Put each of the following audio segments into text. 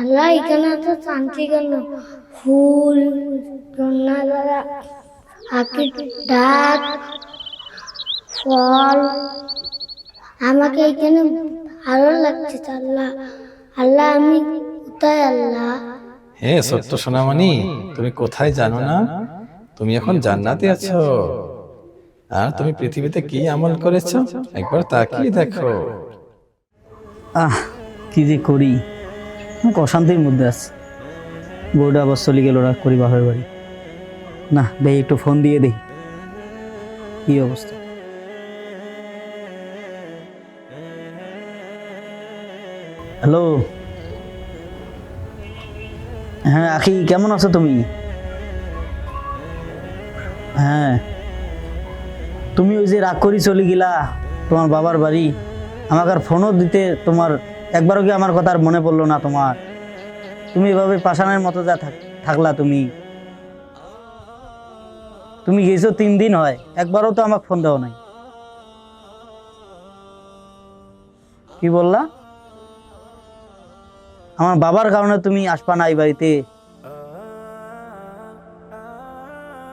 আল্লাহ এখানে তো শান্তি কেন ফুল পাখির ডাক ফল। আমাকে এখানে ভালো লাগছে আল্লাহ। আল্লাহ আমি কোথায় আল্লাহ? হে সত্য সোনামণি তুমি কোথায় জানো না? তুমি এখন জান্নাতে আছো। আর তুমি পৃথিবীতে কি আমল করেছ? একবার তাকিয়ে দেখো। আহ কি যে করি। অনেক অশান্তির মধ্যে আছে। বউটা আবার চলে গেল রাগ করি বাপের বাড়ি। না, দেই, একটু ফোন দিয়ে দেই। কি অবস্থা? হ্যালো হ্যাঁ আখি, কেমন আছো তুমি? হ্যাঁ। তুমি ওই যে রাগ করি চলে গেলা তোমার বাবার বাড়ি। আমাকে আর ফোনও দিতে তোমার একবারও কি আমার কথা আর মনে পড়ল না তোমার? তুমি এভাবে পাষাণের মতো যা থাক- থাকলা তুমি। তুমি গেছো তিন দিন হয়, একবারও তো আমাকে ফোন দেওয়া নাই। কি বললা? আমার বাবার কারণে তুমি আসবা না এই বাড়িতে।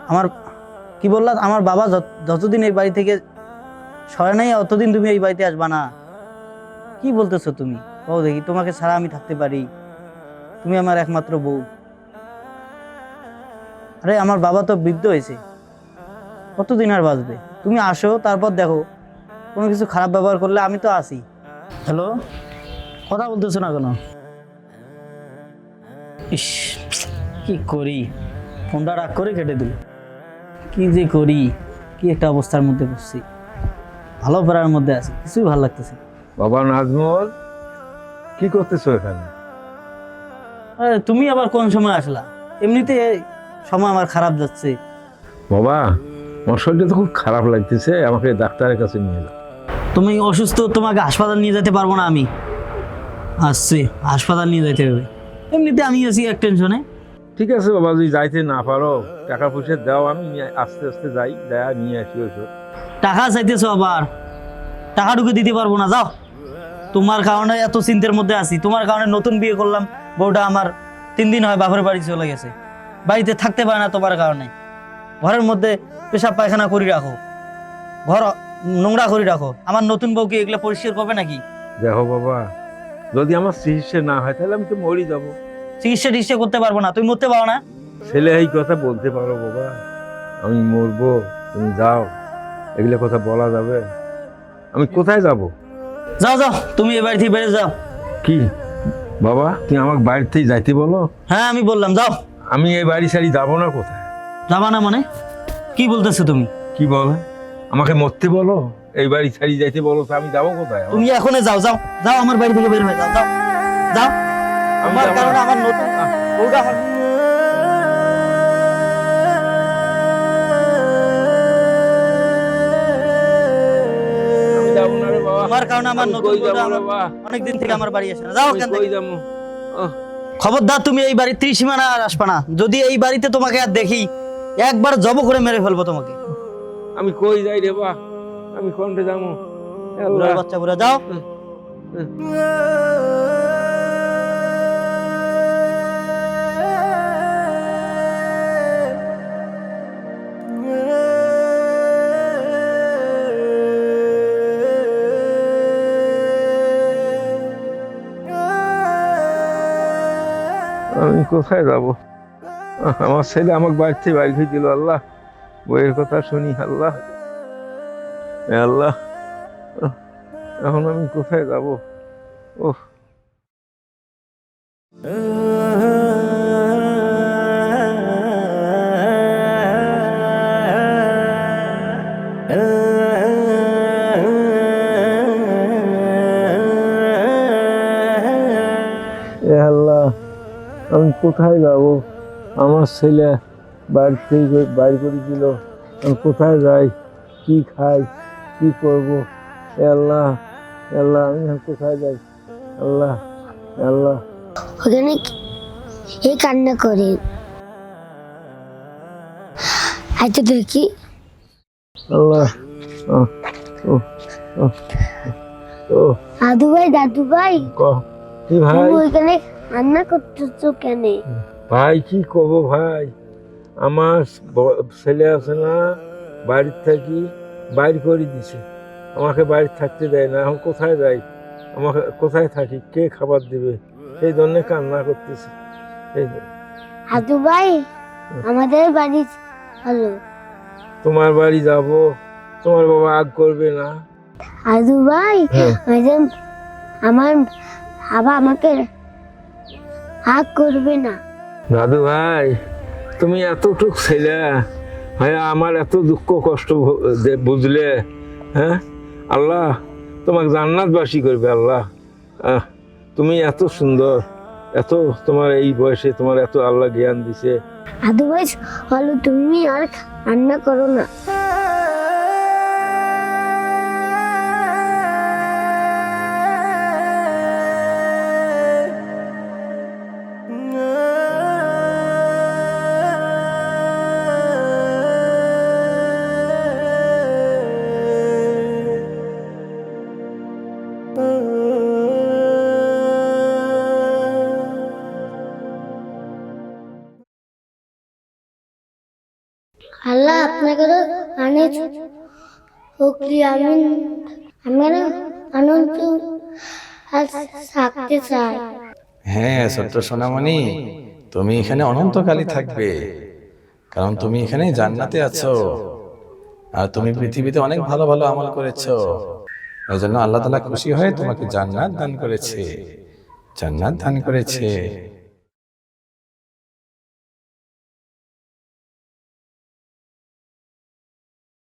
আমার কি বললা? আমার বাবা যত- যতদিন এই বাড়ি থেকে সরে নাই, অতদিন তুমি এই বাড়িতে আসবা না। কি বলতেছো তুমি? ও দেখি তোমাকে ছাড়া আমি থাকতে পারি। তুমি আমার একমাত্র বউ। আরে আমার বাবা তো বৃদ্ধ হয়েছে। কতদিন আর বাঁচবে? তুমি আসো তারপর দেখো। কোনো কিছু খারাপ ব্যবহার করলে আমি তো আসি। হ্যালো? কথা বলতেছো না কেন? ইস কি করি? ফোনটা রাগ করে কেটে দিল। কি যে করি? কি একটা অবস্থার মধ্যে পড়ছি। ভালো পড়ার মধ্যে আছি কিছুই ভালো লাগতেছে। বাবা নাজমুল? কি করতেছো এখানে? আরে তুমি আবার কোন সময় আসলা? এমনিতে সময় আমার খারাপ যাচ্ছে। বাবা আমার শরীরটা তো খুব খারাপ লাগতেছে আমাকে ডাক্তারের কাছে নিয়ে যাও। তুমি অসুস্থ তোমাকে হাসপাতাল নিয়ে যেতে পারব না আমি। আসছি হাসপাতাল নিয়ে যেতে হবে। এমনিতে আমি আছি এক টেনশনে। ঠিক আছে বাবা যদি যাইতে না পারো টাকা পয়সা দাও আমি নিয়ে- আস্তে আস্তে যাই দেয়া নিয়ে আসি ওষুধ টাকা চাইতেছো আবার। টাকা ঢুকে দিতে পারব না যাও। তোমার কারণে এত চিন্তার মধ্যে আছি। তোমার কারণে নতুন বিয়ে করলাম বউটা আমার তিন দিন হয় বাপের বাড়ি চলে গেছে। বাড়িতে থাকতে পারে না তোমার কারণে। ঘরের মধ্যে পেশাব পায়খানা করে রাখো। ঘর নোংরা করে রাখো। আমার নতুন বউকে এগুলো পরিষ্কার করবে নাকি? দেখো বাবা যদি আমার চিকিৎসা না হয় তাহলে আমি তো মরি যাব। চিকিৎসা টিকিৎসা করতে পারব না। তুমি মরতে পারো না? ছেলে এই কথা বলতে পারো বাবা। আমি মরবো তুমি যাও। এগুলো কথা বলা যাবে। আমি কোথায় যাব? যাও যাও তুমি এ বাড়ি থেকে বেড়ে যাও। কি? বাবা তুমি আমাকে থেকে যাইতে বলো? হ্যাঁ আমি বললাম যাও। আমি এই বাড়ি সারি যাব না কোথায়? যাবা না মানে? কি বলতেছো তুমি? কি বলে? আমাকে মরতে বলো? এই বাড়ি ছাড়ি যাইতে বলো তো আমি যাব কোথায়? তুমি এখনই যাও যাও যাও আমার বাড়ি থেকে বের হয়ে যাও যাও যাও। আমার কারণে আমার নতুন না রে কারণে আমার নতুন অনেক অনেকদিন থেকে আমার বাড়ি আসে না। যাও কেন খবরদার তুমি এই বাড়ি ত্রিসীমানা আর আসবা না। যদি এই বাড়িতে তোমাকে আর দেখি একবার জব করে মেরে ফেলব তোমাকে। আমি কই যাই রে বা আমি কোনটা যাব? বাচ্চা বুড়া যাও। আমি কোথায় যাব? আমার ছেলে আমাকে বাড়ি থেকে বাড়ি হয়ে দিল, আল্লাহ। বইয়ের কথা শুনি, আল্লাহ। আল্লাহ, এখন আমি কোথায় যাব? ওহ। আমি কোথায় যাব? আমার ছেলে বাড়ি থেকে বাইর করে দিল। আমি কোথায় যাই? কি খাই? কি করব? আল্লাহ আল্লাহ আমি কোথায় যাই? আল্লাহ আল্লাহ। ওখানে এই কান্না করে। আচ্ছা দেখি। আল্লাহ ও ও ও। দাদু ভাই দাদু ভাই ক ভাই? ওইখানে রান্না করতেছো কেন? ভাই কি করব ভাই? আমার ছেলে আছে না বাড়ির থাকি বাইর করে দিছে। আমাকে বাড়ির থাকতে দেয় না এখন কোথায় যাই? আমাকে কোথায় থাকি? কে খাবার দেবে? এই জন্য কান্না করতেছে। এই। হাদু ভাই আমাদের বাড়ি হলো তোমার বাড়ি যাব। তোমার বাবা আগ করবে না। হাদু ভাই হ্যাঁ। আমার বাবা আমাকে হাক করবে না। দাদু ভাই তুমি এতটুক ছেলে হ্যাঁ আমার এত দুঃখ কষ্ট বুঝলে হ্যাঁ? আল্লাহ তোমাকে জান্নাতবাসী করবে আল্লাহ। তুমি এত সুন্দর এত তোমার এই বয়সে তোমার এত আল্লাহ জ্ঞান দিছে। হাদু ভাই হলো তুমি আর রান্না করো না। আল্লাহ আপনাকে অনেক হুকলি আমি আমরা অনন্ত থাকতে চাই। হ্যাঁ ছোট্ট সোনামণি, তুমি এখানে অনন্তকালই থাকবে, কারণ তুমি এখানে জান্নাতে আছো, আর তুমি পৃথিবীতে অনেক ভালো ভালো আমল করেছ। এই জন্য আল্লাহ তালা খুশি হয়ে তোমাকে জান্নাত দান করেছে, জান্নাত দান করেছে।